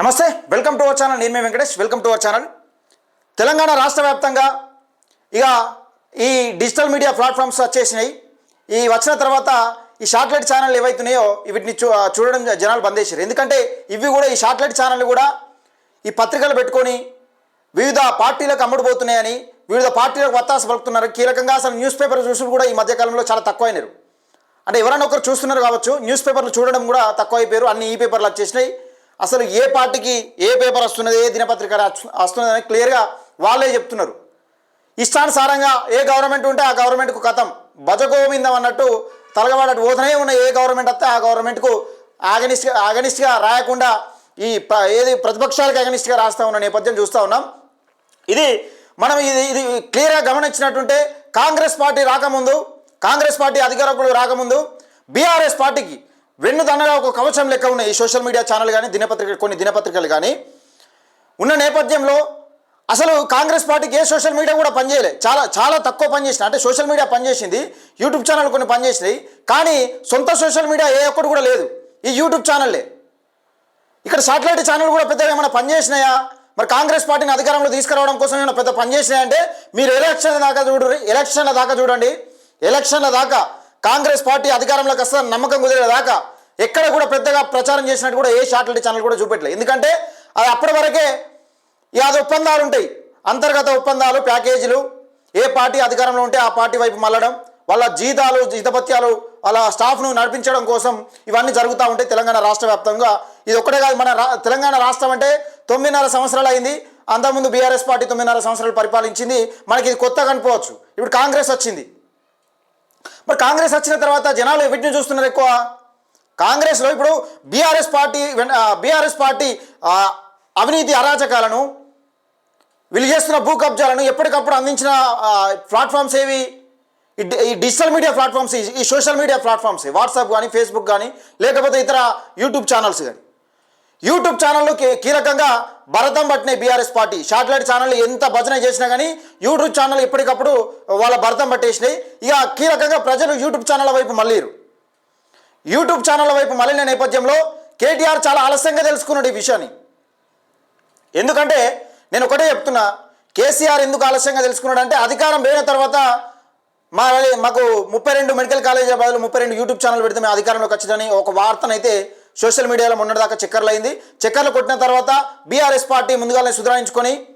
నమస్తే welcome to our channel నేను మే Venkatesh. Welcome to our channel Telangana రాష్ట్ర వ్యాప్తంగా ఇక ఈ డిజిటల్ మీడియా ప్లాట్ఫామ్స్ వచ్చేసినాయి. ఈ వచ్చిన తర్వాత ఈ షార్ట్లైట్ ఛానల్ ఏవైతున్నాయో వీటిని చూ చూడడం జనాలు బంద్ చేశారు ఎందుకంటే ఇవి కూడా ఈ షార్ట్లైట్ ఛానల్ కూడా ఈ పత్రికలు పెట్టుకొని వివిధ పార్టీలకు అమ్ముడుపోతున్నాయని వివిధ పార్టీలకు వత్తాస పలుకుతున్నారు. కీలకంగా అసలు న్యూస్ పేపర్ చూసి కూడా ఈ మధ్యకాలంలో చాలా తక్కువైనారు. అంటే ఎవరైనా ఒకరు చూస్తున్నారు కావచ్చు న్యూస్ పేపర్లు చూడడం కూడా తక్కువ అయిపోయారు అన్ని ఈ పేపర్లు వచ్చేసినాయి. అసలు ఏ పార్టీకి ఏ పేపర్ వస్తున్నది ఏ దినపత్రిక రా- క్లియర్గా వాళ్ళే చెప్తున్నారు. ఇష్టానుసారంగా ఏ గవర్నమెంట్ ఉంటే ఆ గవర్నమెంట్కు కథం. భజగోవిందం అన్నట్టు తలగబడట్టు పోతూనే ఉన్న ఏ గవర్నమెంట్ వస్తే ఆ గవర్నమెంట్కు ఆగనిస్ట్గా ఆగనిస్ట్గా రాయకుండా ఈ ప ఏది ప్రతిపక్షాలకు ఆగనిస్ట్గా రాస్తూ ఉన్న నేపథ్యం చూస్తూ ఉన్నాం. ఇది మనం ఇది ఇది క్లియర్గా గమనించినట్టుంటే కాంగ్రెస్ పార్టీ రాకముందు కాంగ్రెస్ పార్టీ అధికారంలో రాకముందు బీఆర్ఎస్ పార్టీకి వెన్నుదన్నగా ఒక కవచం లెక్క ఉన్నాయి ఈ సోషల్ మీడియా ఛానల్ కానీ దినపత్రిక కొన్ని దినపత్రికలు కానీ ఉన్న నేపథ్యంలో అసలు కాంగ్రెస్ పార్టీకి ఏ సోషల్ మీడియా కూడా పనిచేయలే. చాలా చాలా తక్కువ పనిచేసిన అంటే సోషల్ మీడియా పనిచేసింది యూట్యూబ్ ఛానల్ కొన్ని పనిచేసినాయి కానీ సొంత సోషల్ మీడియా ఏ ఒక్కటి కూడా లేదు. ఈ యూట్యూబ్ ఛానల్లే. ఇక్కడ సాటిలైట్ ఛానల్ కూడా పెద్దగా ఏమైనా పనిచేసినాయా? మరి కాంగ్రెస్ పార్టీని అధికారంలో తీసుకురావడం కోసం ఏమైనా పెద్ద పనిచేసినాయంటే మీరు ఎలక్షన్ల దాకా చూడండి ఎలక్షన్ల దాకా చూడండి. ఎలక్షన్ల దాకా కాంగ్రెస్ పార్టీ అధికారంలోకి వస్తే నమ్మకం కుదిరేదాకా ఎక్కడ కూడా పెద్దగా ప్రచారం చేసినట్టు కూడా ఏ శాటిలైట్ ఛానల్ కూడా చూపెట్టలేదు ఎందుకంటే అది అప్పటి వరకే అది ఒప్పందాలు ఉంటాయి. అంతర్గత ఒప్పందాలు ప్యాకేజీలు ఏ పార్టీ అధికారంలో ఉంటే ఆ పార్టీ వైపు మళ్ళడం వాళ్ళ జీతాలు జీతపత్యాలు వాళ్ళ స్టాఫ్ను నడిపించడం కోసం ఇవన్నీ జరుగుతూ ఉంటాయి తెలంగాణ రాష్ట్ర వ్యాప్తంగా. ఇది ఒక్కటే కాదు మన రా తెలంగాణ రాష్ట్రం అంటే తొమ్మిదిన్నర సంవత్సరాలు అయింది. అంతకుముందు బీఆర్ఎస్ పార్టీ తొమ్మిదిన్నర సంవత్సరాలు పరిపాలించింది. మనకి ఇది కొత్తగా కనిపోవచ్చు ఇప్పుడు కాంగ్రెస్ వచ్చింది. మరి కాంగ్రెస్ వచ్చిన తర్వాత జనాలు వీటిని చూస్తున్నారు ఎక్కువ? కాంగ్రెస్లో ఇప్పుడు బీఆర్ఎస్ పార్టీ బీఆర్ఎస్ పార్టీ అవినీతి అరాచకాలను వీళ్ళు చేస్తున్న భూ కబ్జాలను ఎప్పటికప్పుడు అందించిన ప్లాట్ఫామ్స్ ఏవి? ఈ డిజిటల్ మీడియా ప్లాట్ఫామ్స్ ఈ- సోషల్ మీడియా ప్లాట్ఫామ్స్ వాట్సాప్ కానీ ఫేస్బుక్ కానీ లేకపోతే ఇతర యూట్యూబ్ ఛానల్స్ కానీ యూట్యూబ్ ఛానళ్ళు కీలకంగా భరతం పట్టినాయి బీఆర్ఎస్ పార్టీ. శాటిలైట్ ఛానల్ ఎంత భజన చేసినా కానీ యూట్యూబ్ ఛానల్ ఎప్పటికప్పుడు వాళ్ళ భరతం పట్టేసినాయి. ఇక కీలకంగా ప్రజలు యూట్యూబ్ ఛానళ్ళ వైపు మళ్ళీరు. యూట్యూబ్ ఛానళ్ళ వైపు మళ్ళిన నేపథ్యంలో కేటీఆర్ చాలా ఆలస్యంగా తెలుసుకున్నాడు ఈ విషయాన్ని. ఎందుకంటే నేను ఒకటే చెప్తున్నా కేసీఆర్ ఎందుకు ఆలస్యంగా తెలుసుకున్నాడు అంటే అధికారం పోయిన తర్వాత మా మాకు ముప్పై రెండు మెడికల్ కాలేజీ బదులు ముప్పై రెండు యూట్యూబ్ ఛానల్ పెడితే మేము అధికారంలోకి వచ్చిందని ఒక వార్తనైతే సోషల్ మీడియాలో మొన్నటిదాకా చక్కర్లు అయింది చక్కర్లు కొట్టిన తర్వాత బీఆర్ఎస్ పార్టీ ముందుగానే సుధారించుకొని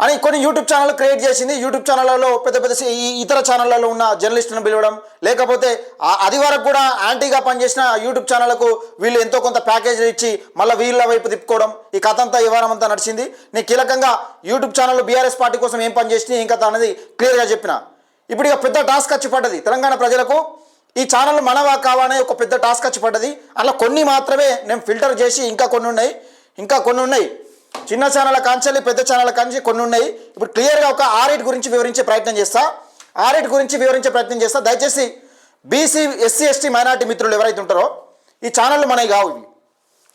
అని కొన్ని యూట్యూబ్ ఛానల్ క్రియేట్ చేసింది. యూట్యూబ్ ఛానళ్ళలో పెద్ద పెద్ద ఈ ఇతర ఛానళ్ళలో ఉన్న జర్నలిస్టులను పిలవడం. లేకపోతే ఆ- అది వరకు కూడా యాంటీగా పనిచేసిన యూట్యూబ్ ఛానళ్ళకు వీళ్ళు ఎంతో కొంత ప్యాకేజీలు ఇచ్చి మళ్ళీ వీళ్ళ వైపు తిప్పుకోవడం. ఈ కథ అంతా ఈ వారం అంతా నడిచింది. నేను కీలకంగా యూట్యూబ్ ఛానల్ బీఆర్ఎస్ పార్టీ కోసం ఏం పని చేసినాయి ఏం కథ అనేది క్లియర్గా చెప్పిన. ఇప్పుడు ఇక పెద్ద టాస్క్ వచ్చి పడ్డది. తెలంగాణ ప్రజలకు ఈ ఛానల్ మనవా కావానే ఒక పెద్ద టాస్క్ వచ్చి పడ్డది. అలా కొన్ని మాత్రమే నేను ఫిల్టర్ చేసి ఇంకా కొన్ని ఉన్నాయి. ఇంకా కొన్ని ఉన్నాయి. చిన్న ఛానల్ కాంచాలి పెద్ద ఛానల్ కాంచి కొన్ని ఉన్నాయి. ఇప్పుడు క్లియర్గా ఒక ఆరేట్ గురించి వివరించే ప్రయత్నం చేస్తా. ఆరేట్ గురించి వివరించే ప్రయత్నం చేస్తా. దయచేసి బీసీ ఎస్సీ ఎస్టీ మైనార్టీ మిత్రులు ఎవరైతే ఉంటారో ఈ ఛానళ్ళు మనవి కావు ఇవి.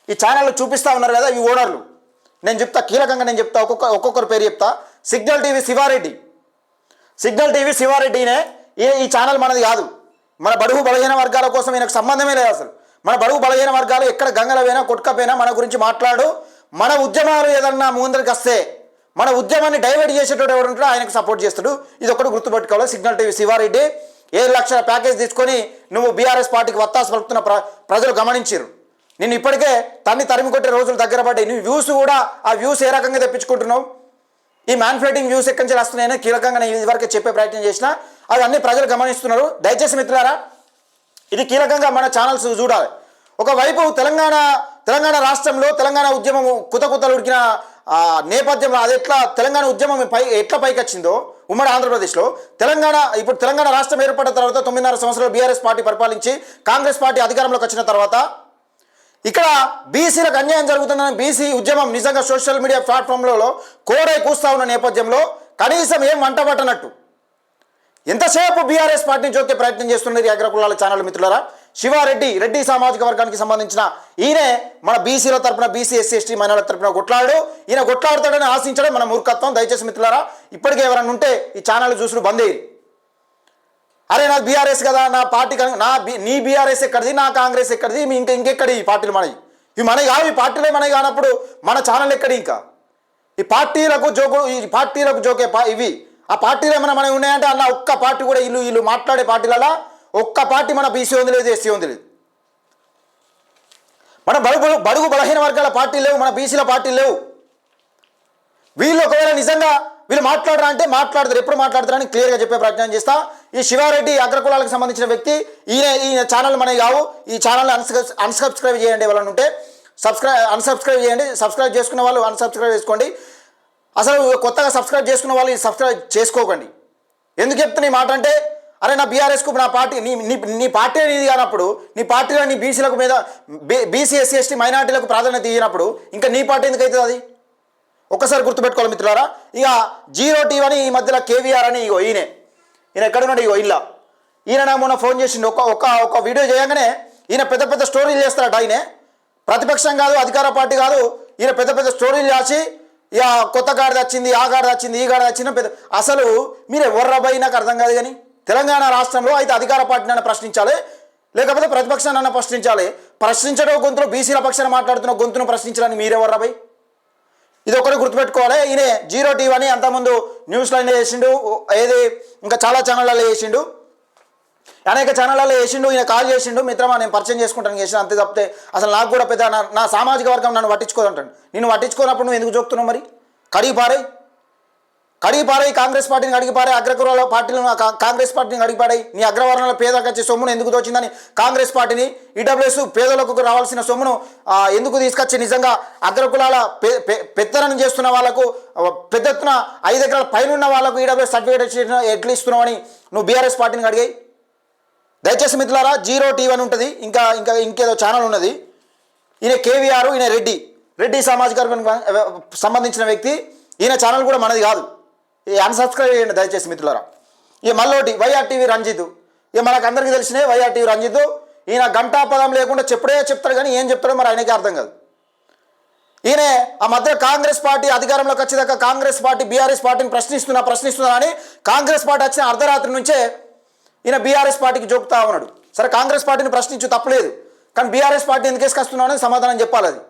ఈ ఛానళ్ళు చూపిస్తా ఉన్నారు కదా ఈ ఓనర్లు. నేను చెప్తా కీలకంగా నేను చెప్తా ఒక్కొక్క ఒక్కొక్కరు పేరు చెప్తా. Signal TV Sivareddy. Signal TV శివారెడ్డినే ఈ ఈ ఛానల్ మనది కాదు. మన బడుగు బలహీన వర్గాల కోసం ఈయనకు సంబంధమే లేదు అసలు. మన బడుగు బలహీన వర్గాలు ఎక్కడ గంగలవైనా పోయినా కొట్టుకపోయినా మన గురించి మాట్లాడు. మన ఉద్యమాలు ఏదన్నా ముందరికి వస్తే మన ఉద్యమాన్ని డైవర్ట్ చేసేటోడు ఎవరు ఆయనకు సపోర్ట్ చేస్తాడు. ఇది ఒకటి గుర్తుపెట్టుకోవాలి. సిగ్నల్ టీవీ శివారెడ్డి ఏడు లక్షల ప్యాకేజ్ తీసుకొని నువ్వు బీఆర్ఎస్ పార్టీకి వత్తాసు పలుకుతున్న ప్ర ప్రజలు గమనించారు నేను ఇప్పటికే తన్ని తరిమి కొట్టే రోజులు దగ్గర పడ్డాయి. నువ్వు వ్యూస్ కూడా ఆ వ్యూస్ ఏ రకంగా తెప్పించుకుంటున్నావు? ఈ మ్యాన్ఫ్లేటింగ్ వ్యూస్ ఎక్కడి నుంచి వస్తున్నాయని కీలకంగా నేను ఇదివరకు చెప్పే ప్రయత్నం చేసిన. అది అన్ని ప్రజలు గమనిస్తున్నారు. దయచేసి మిత్రులారా ఇది కీలకంగా మన ఛానల్స్ చూడాలి. ఒకవైపు తెలంగాణ తెలంగాణ రాష్ట్రంలో తెలంగాణ ఉద్యమం కుత కుతలు ఉడికిన ఆ, నేపథ్యంలో అది ఎట్లా తెలంగాణ ఉద్యమం పై ఎట్లా పైకి వచ్చిందో ఉమ్మడి ఆంధ్రప్రదేశ్లో తెలంగాణ ఇప్పుడు తెలంగాణ రాష్ట్రం ఏర్పడిన తర్వాత తొమ్మిదిన్నర సంవత్సరాలు బీఆర్ఎస్ పార్టీ పరిపాలించి కాంగ్రెస్ పార్టీ అధికారంలోకి వచ్చిన తర్వాత ఇక్కడ బీసీలకు అన్యాయం జరుగుతుందని బీసీ ఉద్యమం నిజంగా సోషల్ మీడియా ప్లాట్ఫామ్లలో కోడై కూస్తా ఉన్న నేపథ్యంలో కనీసం ఏం వంట పట్టనట్టు? ఎంతసేపు బీఆర్ఎస్ పార్టీని చోకే ప్రయత్నం చేస్తున్నది అగ్రకులాల ఛానల్ మిత్రులరా? శివారెడ్డి రెడ్డి సామాజిక వర్గానికి సంబంధించిన ఈయనే మన బీసీల తరపున బీసీ ఎస్సీ ఎస్టీ మైనార్ల తరపున కొట్లాడు ఈయన కొట్లాడుతాడని ఆశించడం మన మూర్ఖత్వం. దయచేసి మిత్రులరా ఇప్పటికే ఎవరైనా ఉంటే ఈ ఛానల్ చూసుడు బంద్ అయ్యి అరే నా బీఆర్ఎస్ కదా నా పార్టీ నా నీ బీఆర్ఎస్ ఎక్కడిది నా కాంగ్రెస్ ఎక్కడిది మీ ఇంకా ఇంకెక్కడి ఈ పార్టీలు మనవి? ఇవి మనవి కావు ఈ పార్టీలే మనవి కానప్పుడు మన ఛానల్ ఎక్కడి ఇంకా? ఈ పార్టీలకు జోకు ఈ పార్టీలకు జోకే పా ఇవి. ఆ పార్టీలు ఏమైనా మనవి ఉన్నాయంటే అన్న ఒక్క పార్టీ కూడా ఇల్లు వీళ్ళు మాట్లాడే పార్టీలలో ఒక్క పార్టీ మన బీసీ ఉంది లేదు ఎస్సీ ఉంది లేదు. మన బడుగు బడుగు బలహీన వర్గాల పార్టీలు లేవు మన బీసీల పార్టీలు లేవు. వీళ్ళు ఒకవేళ నిజంగా వీళ్ళు మాట్లాడరా అంటే మాట్లాడతారు ఎప్పుడు మాట్లాడతారని క్లియర్గా చెప్పే ప్రయత్నం చేస్తా. ఈ శివారెడ్డి అగ్రకులాలకు సంబంధించిన వ్యక్తి. ఈయన ఈయన ఛానల్ మనకి కావు ఈ ఛానల్ని అన్సబ్ అన్సబ్స్క్రైబ్ చేయండి ఎవరైనా ఉంటే. సబ్స్క్రైబ్ అన్సబ్స్క్రైబ్ చేయండి. సబ్స్క్రైబ్ చేసుకున్న వాళ్ళు అన్సబ్స్క్రైబ్ చేసుకోండి. అసలు కొత్తగా సబ్స్క్రైబ్ చేసుకున్న వాళ్ళు ఈ సబ్స్క్రైబ్ చేసుకోకండి. ఎందుకు చెప్తున్నా ఈ మాట అంటే అరే నా బీఆర్ఎస్కు నా పార్టీ నీ నీ నీ పార్టీ నీది కానప్పుడు నీ పార్టీలో నీ బీసీలకు మీద బీసీ ఎస్సీ ఎస్టీ మైనార్టీలకు ప్రాధాన్యత ఇచ్చినప్పుడు ఇంకా నీ పార్టీ ఎందుకు అవుతుంది అది? ఒక్కసారి గుర్తుపెట్టుకోవాలి మిత్రులారా. ఇక జీరో టీవీ అని ఈ మధ్యలో కేవీఆర్ అని ఇగో ఈయనే. ఈయన ఎక్కడున్నాడు? ఇగో ఇల్లా. ఈయన నా మొన్న ఫోన్ చేసిండు. ఒక ఒక ఒక వీడియో చేయగానే ఈయన పెద్ద పెద్ద స్టోరీలు చేస్తారట ఆయనే. ప్రతిపక్షం కాదు అధికార పార్టీ కాదు. ఈయన పెద్ద పెద్ద స్టోరీలు రాసి ఇక కొత్త గాడి వచ్చింది ఆ గాడి వచ్చింది ఈ గాడి వచ్చింది పెద్ద అసలు మీరు ఎవర్రబై నాకు అర్థం కాదు కానీ తెలంగాణ రాష్ట్రంలో అయితే అధికార పార్టీని ప్రశ్నించాలి లేకపోతే ప్రతిపక్షాన్ని ప్రశ్నించాలి. ప్రశ్నించడం గొంతులో బీసీల పక్షాన్ని మాట్లాడుతున్న గొంతును ప్రశ్నించడానికి మీరెవర్రబై ఇది ఒకటి గుర్తుపెట్టుకోవాలి. ఈయన జీరో టీవీ అని అంతకుముందు న్యూస్ లైన్లో చేసిండు. ఏది? ఇంకా చాలా ఛానళ్ళలో వేసిండు అనేక ఛానళ్ళలో వేసిండు ఈయన కాల్ చేసిండు. మిత్రమా నేను పరిచయం చేసుకుంటాను చేసిన అంతే తప్పితే అసలు నాకు కూడా పెద్ద నా సామాజిక వర్గం నన్ను పట్టించుకోదంటాను నేను పట్టించుకోనప్పుడు నువ్వు ఎందుకు చెప్తున్నావు మరి? కడిగి పారాయి. కడిగిపారాయి కాంగ్రెస్ పార్టీని కడిగిపారాయి అగ్రకుల పార్టీలను కాంగ్రెస్ పార్టీని కడిగిపారాయి నీ అగ్రవర్ణాల పేదలకు వచ్చే సొమ్మును ఎందుకు దోచిందని కాంగ్రెస్ పార్టీని ఈడబ్ల్యూఎస్ పేదలకు రావాల్సిన సొమ్మును ఎందుకు తీసుకొచ్చి నిజంగా అగ్రకులాల పె పె- పెత్తనం చేస్తున్న వాళ్ళకు పెద్ద ఎత్తున ఐదు ఎకరాల పైన ఉన్న వాళ్ళకు ఈడబ్ల్యూఎస్ సర్టిఫికేట్ ఎట్లా ఇస్తున్నావని నువ్వు బీఆర్ఎస్ పార్టీని అడిగాయి దయచేసి మిత్రులారా జీరో టీవీ అని ఉంటుంది ఇంకా ఇంకా ఇంకేదో ఛానల్ ఉన్నది. ఈయన కేవీఆర్ ఈయన రెడ్డి రెడ్డి సామాజిక సంబంధించిన వ్యక్తి. ఈయన ఛానల్ కూడా మనది కాదు. ఈ అన్సబ్స్క్రైబ్ చేయండి దయచేసి మిత్రులరా. ఇక మళ్ళోటి వైఆర్ టీవీ రంజిత్. ఇక మనకు అందరికీ తెలిసినవి వైఆర్ టీవీ రంజిత్. ఈయన గంటా పదం లేకుండా చెప్పుడే చెప్తాడు కానీ ఏం చెప్తాడో మరి ఆయనకే అర్థం కాదు. ఈయన ఆ మధ్య కాంగ్రెస్ పార్టీ అధికారంలోకి వచ్చేదాకా కాంగ్రెస్ పార్టీ బీఆర్ఎస్ పార్టీని ప్రశ్నిస్తున్నా ప్రశ్నిస్తున్నా అని కాంగ్రెస్ పార్టీ వచ్చిన అర్ధరాత్రి నుంచే ఈయన బీఆర్ఎస్ పార్టీకి జోకుతా ఉన్నాడు. సరే కాంగ్రెస్ పార్టీని ప్రశ్నించు తప్పలేదు. కానీ బీఆర్ఎస్ పార్టీ ఎందుకు వేసుకొస్తున్నావు అనేది సమాధానం చెప్పాలి అది.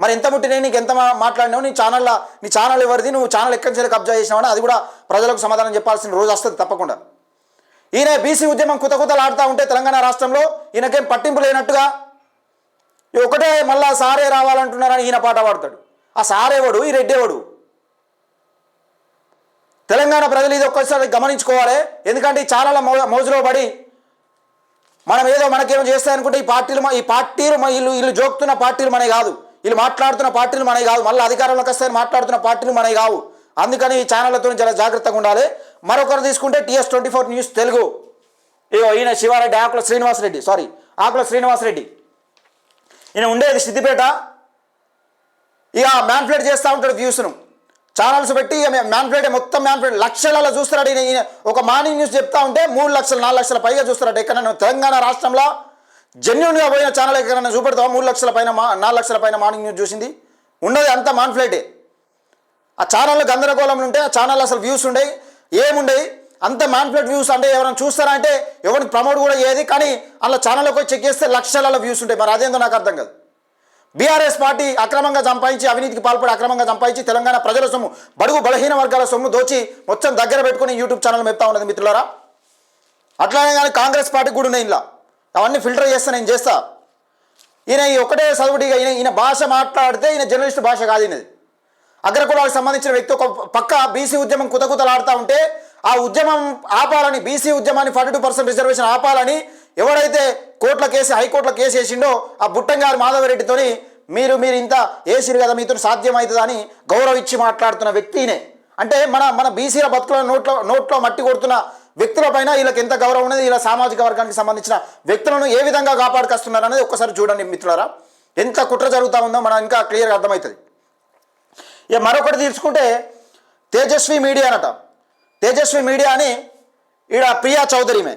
మరి ఎంత ముట్టి నేను నీకు ఎంత మాట్లాడినావు నీ ఛానల్లో నీ ఛానల్ ఎవరిది నువ్వు ఛానల్ ఎక్కడి నుంచి కబ్జా చేసినావని అది కూడా ప్రజలకు సమాధానం చెప్పాల్సిన రోజు వస్తుంది తప్పకుండా. ఈయన బీసీ ఉద్యమం కుత ఆడుతూ ఉంటే తెలంగాణ రాష్ట్రంలో ఈయనకేం పట్టింపు లేనట్టుగా? ఈ ఒకటే మళ్ళా సారే రావాలంటున్నారని ఈయన పాట పాడతాడు. ఆ సారేవాడు ఈ రెడ్డేవాడు తెలంగాణ ప్రజలు ఇది ఒక్కసారి గమనించుకోవాలి. ఎందుకంటే ఈ ఛానల్ మోజులో పడి మనం ఏదో మనకేమో చేస్తాయనుకుంటే ఈ పార్టీలు ఈ పార్టీలు మ- వీళ్ళు వీళ్ళు జోకుతున్న పార్టీలు మనే కాదు. వీళ్ళు మాట్లాడుతున్న పార్టీలు మనవి కాదు మళ్ళీ అధికారంలోకి వస్తాయని మాట్లాడుతున్న పార్టీలు మనవి కావు. అందుకని ఈ ఛానళ్ళతో చాలా జాగ్రత్తగా ఉండాలి. మరొకరు తీసుకుంటే TS twenty four news Telugu. ఇగో ఈయన శివారెడ్డి ఆకుల శ్రీనివాసరెడ్డి. సారీ ఆకుల శ్రీనివాసరెడ్డి. ఈయన ఉండేది సిద్దిపేట. ఇక మ్యాన్ఫ్లేట్ చేస్తూ ఉంటాడు వ్యూస్ను ఛానల్స్ పెట్టి మ్యాన్ఫ్లేట్ మొత్తం మ్యాన్ఫ్లేట్ లక్షలలో చూస్తున్నాడు ఈయన. ఈయన ఒక మార్నింగ్ న్యూస్ చెప్తా ఉంటే మూడు లక్షలు నాలుగు లక్షల పైగా చూస్తున్నాడు. ఎక్కడ తెలంగాణ రాష్ట్రంలో జెన్యున్గా పోయిన ఛానల్ ఎక్కడైనా చూపెడతావా? మూడు లక్షల పైన మా నాలుగు లక్షల పైన మార్నింగ్ న్యూస్ చూసింది. ఉన్నది అంతా మాన్ఫ్లైటే ఆ ఛానల్లో గందరగోళం ఉంటే ఆ ఛానల్ అసలు వ్యూస్ ఉండేవి ఏముండేవి అంత మాన్ఫ్లెట్ వ్యూస్ అంటే ఎవరైనా చూస్తారా అంటే ఎవరిని ప్రమోట్ కూడా చేయదు కానీ అలా ఛానల్లోకి వచ్చి చెక్ చేస్తే లక్షలలో వ్యూస్ ఉంటాయి. మరి అదేందో నాకు అర్థం కాదు. బీఆర్ఎస్ పార్టీ అక్రమంగా సంపాదించి అవినీతికి పాల్పడి అక్రమంగా సంపాదించి తెలంగాణ ప్రజల సొమ్ము బడుగు బలహీన వర్గాల సొమ్ము దోచి మొత్తం దగ్గర పెట్టుకుని యూట్యూబ్ ఛానల్ మెప్తా ఉన్నది మిత్రులారా. అట్లానే కానీ కాంగ్రెస్ పార్టీ కూడా ఉన్నాయి ఇలా అవన్నీ ఫిల్టర్ చేస్తా నేను చేస్తా. ఈయన ఈ ఒకటే చదువుడిగా ఈయన ఈయన భాష మాట్లాడితే ఈయన జర్నలిస్ట్ భాష కాదు ఈయనది. అగ్రకులాలకు సంబంధించిన వ్యక్తి ఒక పక్క బీసీ ఉద్యమం కుతకుతలాడుతూ ఉంటే ఆ ఉద్యమం ఆపాలని బీసీ ఉద్యమాన్ని ఫార్టీ టూ పర్సెంట్ రిజర్వేషన్ ఆపాలని ఎవడైతే కోర్టుల కేసు హైకోర్టులో కేసు వేసిండో ఆ బుట్టంగారు మాధవరెడ్డితోని మీరు మీరు ఇంత వేసిరు కదా మీతో సాధ్యమవుతుంది అని గౌరవ ఇచ్చి మాట్లాడుతున్న వ్యక్తినే అంటే మన మన బీసీల బతుకుల నోట్లో నోట్లో మట్టి కొడుతున్న వ్యక్తుల పైన వీళ్ళకి ఎంత గౌరవం ఉన్నది వీళ్ళ సామాజిక వర్గానికి సంబంధించిన వ్యక్తులను ఏ విధంగా కాపాడుకొస్తున్నారు అనేది ఒక్కసారి చూడండి మిత్రులారా. ఎంత కుట్ర జరుగుతూ ఉందో మనం ఇంకా క్లియర్గా అర్థమవుతుంది. ఇక మరొకటి తీసుకుంటే తేజస్వి మీడియా అనట. తేజస్వి మీడియా అని ఈడ ప్రియా చౌదరి ఈమె.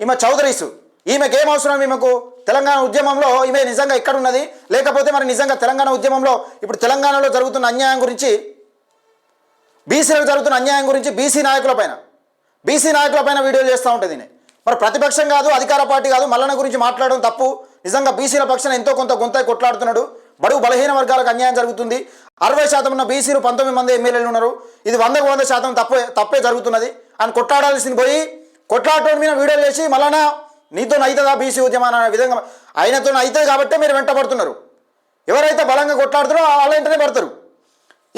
ఈమె చౌదరీసు. ఈమెకి ఏం అవసరం ఈమెకు? తెలంగాణ ఉద్యమంలో ఈమె నిజంగా ఎక్కడ ఉన్నది లేకపోతే మరి నిజంగా తెలంగాణ ఉద్యమంలో ఇప్పుడు తెలంగాణలో జరుగుతున్న అన్యాయం గురించి బీసీలకు జరుగుతున్న అన్యాయం గురించి బీసీ నాయకుల పైన. బీసీ నాయకుల పైన వీడియోలు చేస్తూ ఉంటుంది మరి ప్రతిపక్షం కాదు అధికార పార్టీ కాదు మల్లన గురించి మాట్లాడడం తప్పు. నిజంగా బీసీల పక్షాన ఎంతో కొంత గొంత కొట్లాడుతున్నాడు. బడుగు బలహీన వర్గాలకు అన్యాయం జరుగుతుంది. అరవై శాతం ఉన్న బీసీలు పంతొమ్మిది మంది ఎమ్మెల్యేలు ఉన్నారు. ఇది వందకు వంద శాతం తప్పే తప్పే జరుగుతున్నది. అని కొట్లాడాల్సింది పోయి కొట్లాడటం మీద వీడియోలు చేసి మళ్ళా నీతో అవుతుందా బీసీ ఉద్యమం అనే విధంగా ఆయనతో అవుతుంది కాబట్టే మీరు వెంటబడుతున్నారు. ఎవరైతే బలంగా కొట్లాడుతారో వాళ్ళ వెంటనే పడతారు.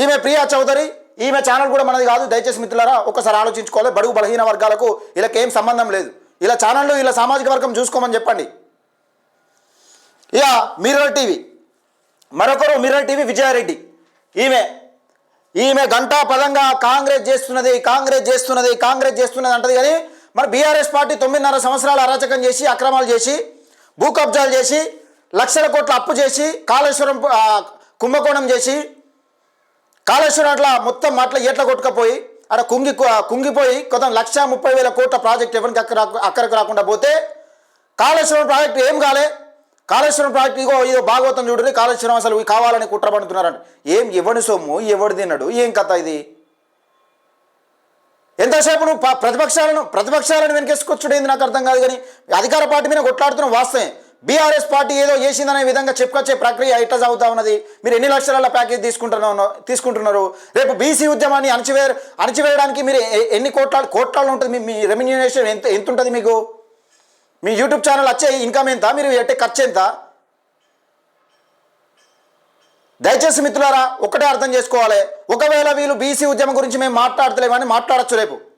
ఈమె ప్రియా చౌదరి ఈమె ఛానల్ కూడా మనది కాదు. దయచేసి మిత్రులారా ఒకసారి ఆలోచించుకోవాలి. బడుగు బలహీన వర్గాలకు వీళ్ళకి ఏం సంబంధం లేదు. ఇలా ఛానళ్ళు ఇలా సామాజిక వర్గం చూసుకోమని చెప్పండి. ఇక మిర్రర్ టీవీ. మరొకరు మిర్రర్ టీవీ విజయారెడ్డి. ఈమె ఈమె గంటా పదంగా కాంగ్రెస్ చేస్తున్నది కాంగ్రెస్ చేస్తున్నది కాంగ్రెస్ చేస్తున్నది అంటది కానీ మరి బీఆర్ఎస్ పార్టీ తొమ్మిదిన్నర సంవత్సరాలు అరాచకం చేసి అక్రమాలు చేసి భూ కబ్జాలు చేసి లక్షల కోట్ల అప్పు చేసి కాళేశ్వరం కుంభకోణం చేసి కాళేశ్వరం అట్లా మొత్తం అట్లా ఎట్లా కొట్టుకపోయి అక్కడ కుంగి కుంగిపోయి కొత్త లక్ష ముప్పై వేల కోట్ల ప్రాజెక్ట్ ఎవరికి అక్కడ అక్కడికి రాకుండా పోతే కాళేశ్వరం ప్రాజెక్టు ఏం కాలే. కాళేశ్వరం ప్రాజెక్టు ఇగో ఇదో భాగవతం చూడండి కాళేశ్వరం అసలు కావాలని కావాలని కుట్రపడుతున్నారంట. ఏం ఎవడి సొమ్ము ఎవడు తిన్నాడు ఏం కథ ఇది? ఎంతసేపు నువ్వు ప్రతిపక్షాలను ప్రతిపక్షాలను వెనకేసుకొచ్చుడు ఏంది నాకు అర్థం కాదు కానీ అధికార పార్టీ మీద కొట్లాడుతున్నావు వాస్తవే బీఆర్ఎస్ పార్టీ ఏదో చేసిందనే విధంగా చెప్పుకొచ్చే ప్రక్రియ ఎట్లా సాగుతా ఉన్నది? మీరు ఎన్ని లక్షల ప్యాకేజ్ తీసుకుంటున్నా తీసుకుంటున్నారు? రేపు బీసీ ఉద్యమాన్ని అణచివే అణచివేయడానికి మీరు ఎన్ని కోట్ల కోట్లాలు ఉంటుంది? మీ- మీ రెమ్యూనేషన్ ఎంత ఎంత ఉంటుంది మీకు? మీ యూట్యూబ్ ఛానల్ వచ్చే ఇన్కమ్ ఎంత? మీరు ఎట్టే ఖర్చు ఎంత? దయచేసి మిత్రులారా ఒకటే అర్థం చేసుకోవాలి. ఒకవేళ వీళ్ళు బీసీ ఉద్యమం గురించి మేము మాట్లాడతలేమని మాట్లాడచ్చు రేపు.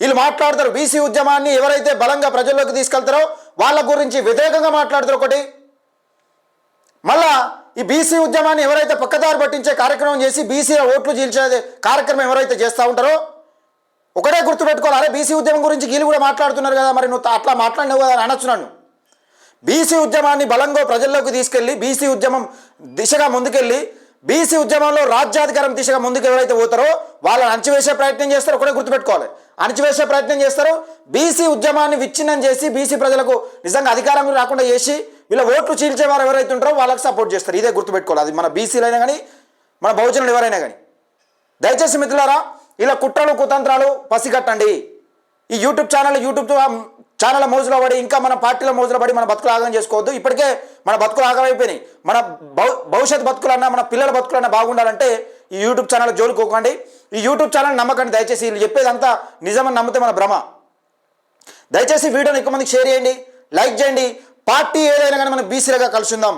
వీళ్ళు మాట్లాడతారు. బీసీ ఉద్యమాన్ని ఎవరైతే బలంగా ప్రజల్లోకి తీసుకెళ్తారో వాళ్ళ గురించి వ్యతిరేకంగా మాట్లాడతారు ఒకటి. మళ్ళా ఈ బీసీ ఉద్యమాన్ని ఎవరైతే పక్కదారి పట్టించే కార్యక్రమం చేసి బీసీ ఓట్లు చీల్చే కార్యక్రమం ఎవరైతే చేస్తూ ఉంటారో ఒకటే గుర్తుపెట్టుకోవాలి. అరే బీసీ ఉద్యమం గురించి వీళ్ళు కూడా మాట్లాడుతున్నారు కదా మరి నువ్వు అట్లా మాట్లాడినావు కదా అని అనొచ్చున్నాను బీసీ ఉద్యమాన్ని బలంగా ప్రజల్లోకి తీసుకెళ్ళి బీసీ ఉద్యమం దిశగా ముందుకెళ్ళి బీసీ ఉద్యమంలో రాజ్యాధికారం దిశగా ముందుకు ఎవరైతే పోతారో వాళ్ళని అణచివేసే ప్రయత్నం చేస్తారో. ఒకటే గుర్తుపెట్టుకోవాలి. అణచివేసే ప్రయత్నం చేస్తారు? బీసీ ఉద్యమాన్ని విచ్ఛిన్నం చేసి బీసీ ప్రజలకు నిజంగా అధికారం రాకుండా చేసి వీళ్ళ ఓట్లు చీల్చేవారు ఎవరైతే ఉంటారో వాళ్ళకి సపోర్ట్ చేస్తారు. ఇదే గుర్తుపెట్టుకోవాలి. అది మన బీసీలైనా కానీ మన బహుజనులు ఎవరైనా కానీ. దయచేసి మిత్రులారా ఇలా కుట్రలు కుతంత్రాలు పసిగట్టండి. ఈ యూట్యూబ్ ఛానల్ యూట్యూబ్ ఛానల్ మోజులో పడి ఇంకా మన పార్టీల మోజులో పడి మన బతుకులు ఆగం చేసుకోవద్దు. ఇప్పటికే మన బతుకులు ఆగమైపోయినాయి. మన భవిష్యత్ బతుకులన్నా మన పిల్లల బతుకులన్నా బాగుండాలంటే ఈ యూట్యూబ్ ఛానల్ జోలుకోకండి. ఈ యూట్యూబ్ ఛానల్ నమ్మకండి దయచేసి వీళ్ళు చెప్పేదంతా నిజమని నమ్మితే మన భ్రమ. దయచేసి వీడియోని ఎక్కువ మందికి షేర్ చేయండి లైక్ చేయండి. పార్టీ ఏదైనా కానీ మనం బీసీలుగా కలుసుందాం.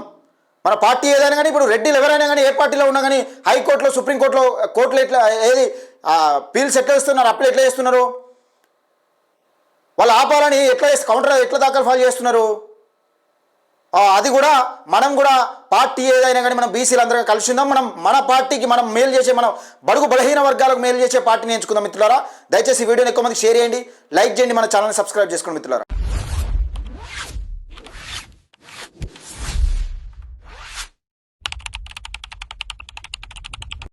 మన పార్టీ ఏదైనా కానీ ఇప్పుడు రెడ్డిలు ఎవరైనా కానీ ఏ పార్టీలో ఉన్నా కానీ హైకోర్టులో సుప్రీంకోర్టులో కోర్టులో ఎట్లా ఏది పీల్స్ ఎట్లా ఇస్తున్నారు అప్పులు ఎట్లా చేస్తున్నారు వాళ్ళు ఆపాలని ఎట్లా చేసి కౌంటర్ ఎట్లా దాఖలు ఫైల్ చేస్తున్నారు? అది కూడా మనం కూడా పార్టీ ఏదైనా కానీ మనం బీసీలు అందరూ కలిసి ఉందాం. మనం మన పార్టీకి మనం మేలు చేసే మనం బడుగు బలహీన వర్గాలకు మేలు చేసే పార్టీని ఎంచుకుందాం మిత్రులారా. దయచేసి వీడియోని ఎక్కువ మంది షేర్ చేయండి. లైక్ చేయండి. మన ఛానల్ని సబ్స్క్రైబ్ చేసుకోండి మిత్రులారా.